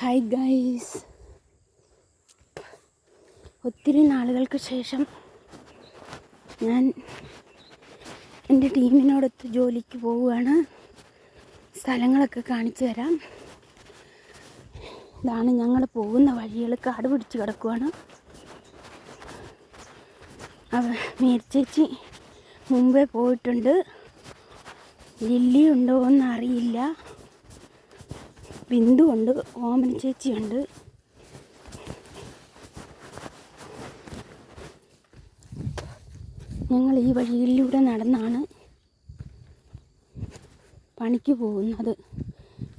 Hi guys ഒത്തിരി നാളുകൾക്ക് ശേഷം ഞാൻ എന്റെ ടീമിനോടൊത്ത് ജോലിക്ക് പോവുകയാണ്. സ്ഥലങ്ങളൊക്കെ കാണിച്ചു തരാം. ഇതാണ് ഞങ്ങൾ പോകുന്ന വഴികൾ കാട് പിടിച്ച് കിടക്കുവാണ്. മേരിച്ചേച്ചി മുമ്പേ പോയിട്ടുണ്ട്. ലില്ലി ഉണ്ടോ എന്ന് അറിയില്ല ബിന്ദു ഉണ്ട് ഓമന ചേച്ചിയുണ്ട് ഞങ്ങൾ ഈ വഴിയിലൂടെ നടന്നാണ് പണിക്ക് പോകുന്നത്.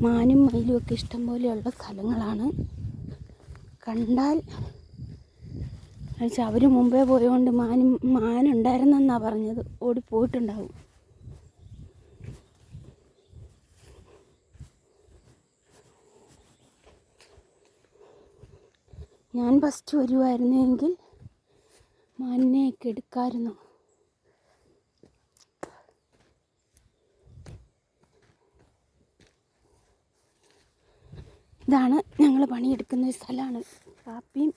മാനും മയിലും ഒക്കെ ഇഷ്ടംപോലെയുള്ള സ്ഥലങ്ങളാണ്. കണ്ടാൽ എന്നുവെച്ചാൽ അവർ മുമ്പേ പോയതുകൊണ്ട് മാനും മാനുണ്ടായിരുന്നെന്നാണ് പറഞ്ഞത്. ഓടിപ്പോയിട്ടുണ്ടാവും ഞാൻ ഫസ്റ്റ് വരുമായിരുന്നെങ്കിൽ മാനിനെയൊക്കെ എടുക്കാമായിരുന്നു ഇതാണ് ഞങ്ങൾ പണിയെടുക്കുന്ന ഒരു സ്ഥലമാണ്. കാപ്പിയും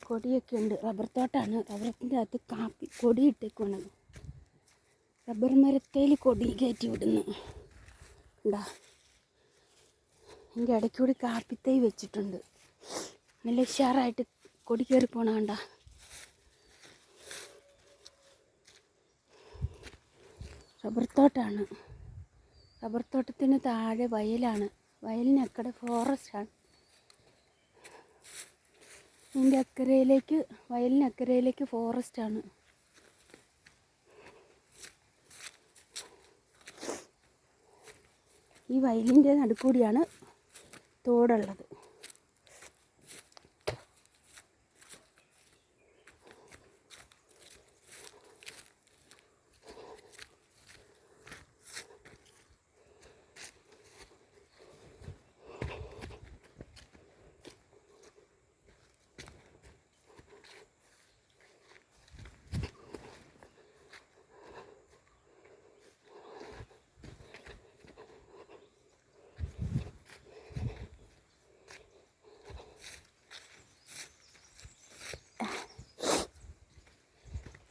കൊടിയൊക്കെ ഉണ്ട്. റബ്ബർ തോട്ടമാണ് റബ്ബറിന്റെ അകത്ത് കാപ്പി കൊടി ഇട്ടേക്കുവാണ്. റബ്ബർ മരത്തേൽ കൊടി കയറ്റി വിടുന്നു. ഉണ്ടാ എന്റെ ഇടയ്ക്കൂടി കാപ്പിത്തൈ വെച്ചിട്ടുണ്ട്. നല്ല ഉഷാറായിട്ട് കൊടി കയറി പോണ കണ്ട. റബ്ബർ തോട്ടാണ്. റബ്ബർ തോട്ടത്തിന് താഴെ വയലാണ്. വയലിനക്കടെ ഫോറസ്റ്റാണ് ഇതിന്റെ അക്കരയിലേക്ക് വയലിനക്കരയിലേക്ക് ഫോറസ്റ്റാണ് ഈ വയലിന്റെ നടുക്കൂടിയാണ് തോടുള്ളത്.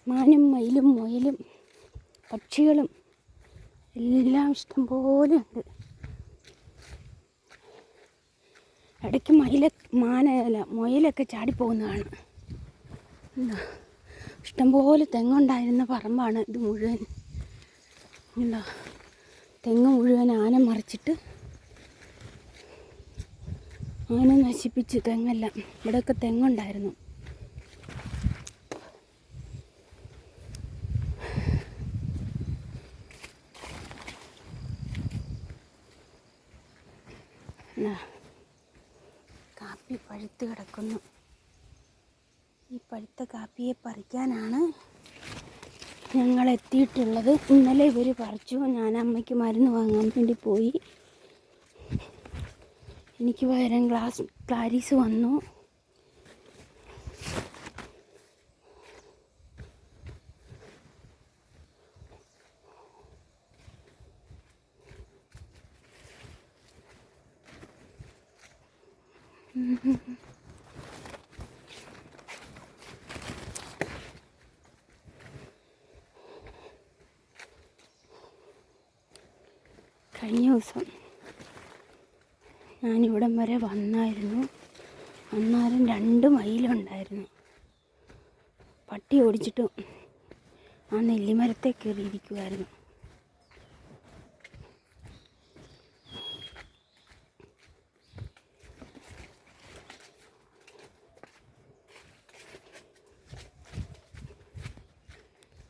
മാനും മയിലും മുയലും പക്ഷികളും എല്ലാം ഇഷ്ടം പോലെ ഉണ്ട്. ഇടയ്ക്ക് മയില മാനല്ല മുയലൊക്കെ ചാടിപ്പോകുന്നതാണ് എന്താ? ഇഷ്ടംപോലെ തെങ്ങുണ്ടായിരുന്ന പറമ്പാണ് ഇത് മുഴുവൻ. എന്താ? തെങ്ങ് മുഴുവൻ ആന മറിച്ചിട്ട് ആന നശിപ്പിച്ച് തെങ്ങെല്ലാം. ഇവിടെയൊക്കെ തെങ്ങുണ്ടായിരുന്നു. കാപ്പി പഴുത്ത് കിടക്കുന്നു. ഈ പഴുത്ത കാപ്പിയെ പറിക്കാനാണ് ഞങ്ങൾ എത്തിയിട്ടുള്ളത് ഇന്നലെ ഇവർ പറിച്ചു. ഞാൻ അമ്മയ്ക്ക് മരുന്ന് വാങ്ങാൻ വേണ്ടി പോയി. എനിക്ക് വരാൻ ഗ്ലാസ് ക്ലാരീസ് വന്നു. കഴിഞ്ഞ ദിവസം ഞാനിവിടം വരെ വന്നായിരുന്നു. വന്നാലും രണ്ട് മയിലുണ്ടായിരുന്നു പട്ടി ഓടിച്ചിട്ട് ആ നെല്ലിമരത്തെ കയറിയിരിക്കുമായിരുന്നു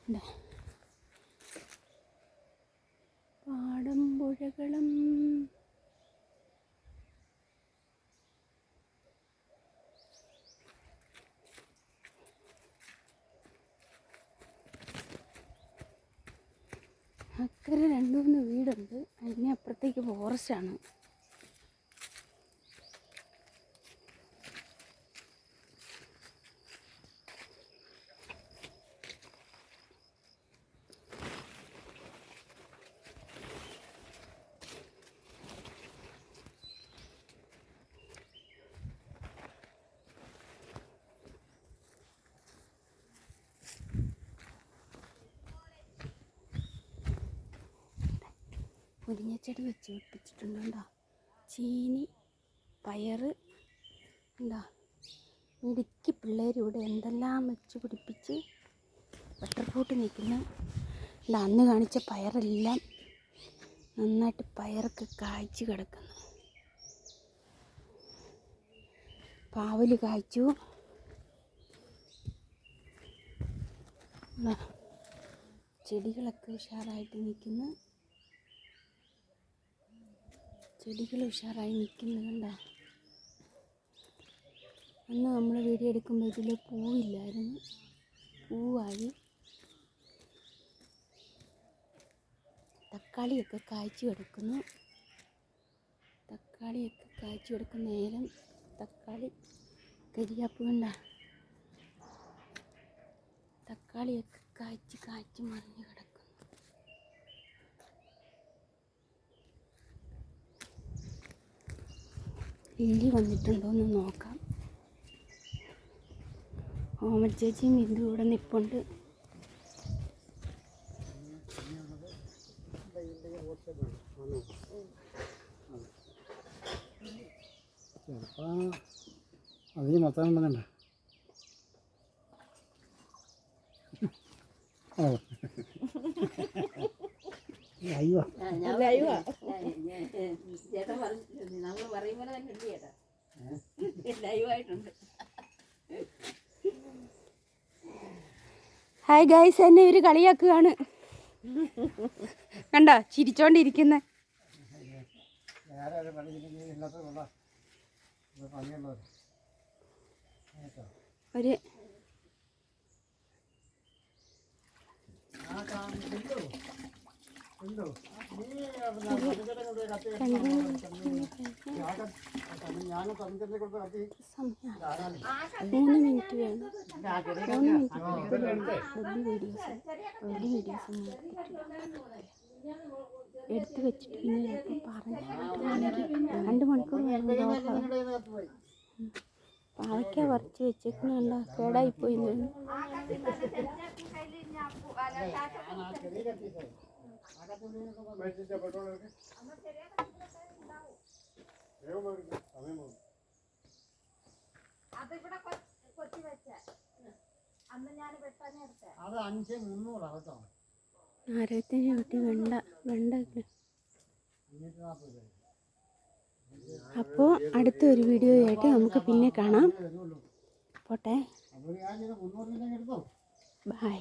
ദാ. അക്കരെ രണ്ട് മൂന്ന് വീടുണ്ട്. അതിന് അപ്പുറത്തേക്ക് ഫോറസ്റ്റാണ് മുരിങ്ങച്ചെടി വെച്ച് പിടിപ്പിച്ചിട്ടുണ്ട് കേട്ടോ ചീനി പയർ എന്താ മിടുക്കി പിള്ളേർ ഇവിടെ എന്തെല്ലാം വെച്ച് പിടിപ്പിച്ച് ബട്ടർ ഫ്രൂട്ട് നിൽക്കുന്ന. എന്താ അന്ന് കാണിച്ച പയറെല്ലാം നന്നായിട്ട് പയറൊക്കെ കായ്ച്ച് കിടക്കുന്നു. പാവൽ കായ്ച്ചു. ചെടികളൊക്കെ ഉഷാറായിട്ട് നിൽക്കുന്നു. ചെടികൾ ഉഷാറായി നിൽക്കുന്നു കണ്ട അന്ന് നമ്മൾ വീഡിയോ എടുക്കുമ്പോൾ ഇതിൽ പൂവില്ലായിരുന്നു. പൂവായി. തക്കാളിയൊക്കെ കായ്ച്ചു കിടക്കുന്നു. തക്കാളിയൊക്കെ കായ്ച്ചു കിടക്കുന്ന നേരം തക്കാളി കരിയാപ്പ് തക്കാളിയൊക്കെ കായ്ച്ച് കായ്ച്ച് മറിഞ്ഞ് കിടക്കുന്നു. ലില്ലി വന്നിട്ടുണ്ടോ എന്ന് നോക്കാം. ഓമൻ ചേച്ചിയും ഇതും ഇവിടെ നിൽപ്പുണ്ട് ചിലപ്പോൾ അതിന് മൊത്തം ഉണ്ടെന്നുണ്ട്. ഓ. അയ്യോ ചേട്ടൻ പറഞ്ഞു നമ്മൾ പോലെ തന്നെ ഉണ്ട് ചേട്ടാ. ലൈവായിട്ടുണ്ട്. ഹായ് ഗൈസ് എന്നെ ഇവർ കളിയാക്കുകയാണ്. കണ്ട? ചിരിച്ചോണ്ടിരിക്കുന്ന. ഒരു പണിയില്ലെങ്കിൽ മൂന്ന് മിനിറ്റ് വേണം മൂന്ന് മിനിറ്റ് വീഡിയോസ് എടുത്ത് വെച്ചിട്ട് പിന്നെ ചിലപ്പോൾ പറഞ്ഞിട്ടുണ്ടെങ്കിൽ രണ്ട് മണിക്കൂർ വേണം പാവയ്ക്ക പറിച്ച് വെച്ചേക്കുന്നുണ്ട് കേടായിപ്പോയി അത് അഞ്ച് മുന്നൂറാണ് കേട്ടോ ആരോഗ്യത്തിന് ചവിട്ടി വെണ്ട വെണ്ട അഞ്ഞൂറ്റി നാൽപ്പത് രൂപ അപ്പോൾ അടുത്ത ഒരു വീഡിയോ ആയിട്ട് നമുക്ക് പിന്നെ കാണാം പോട്ടെ അപ്പോൾ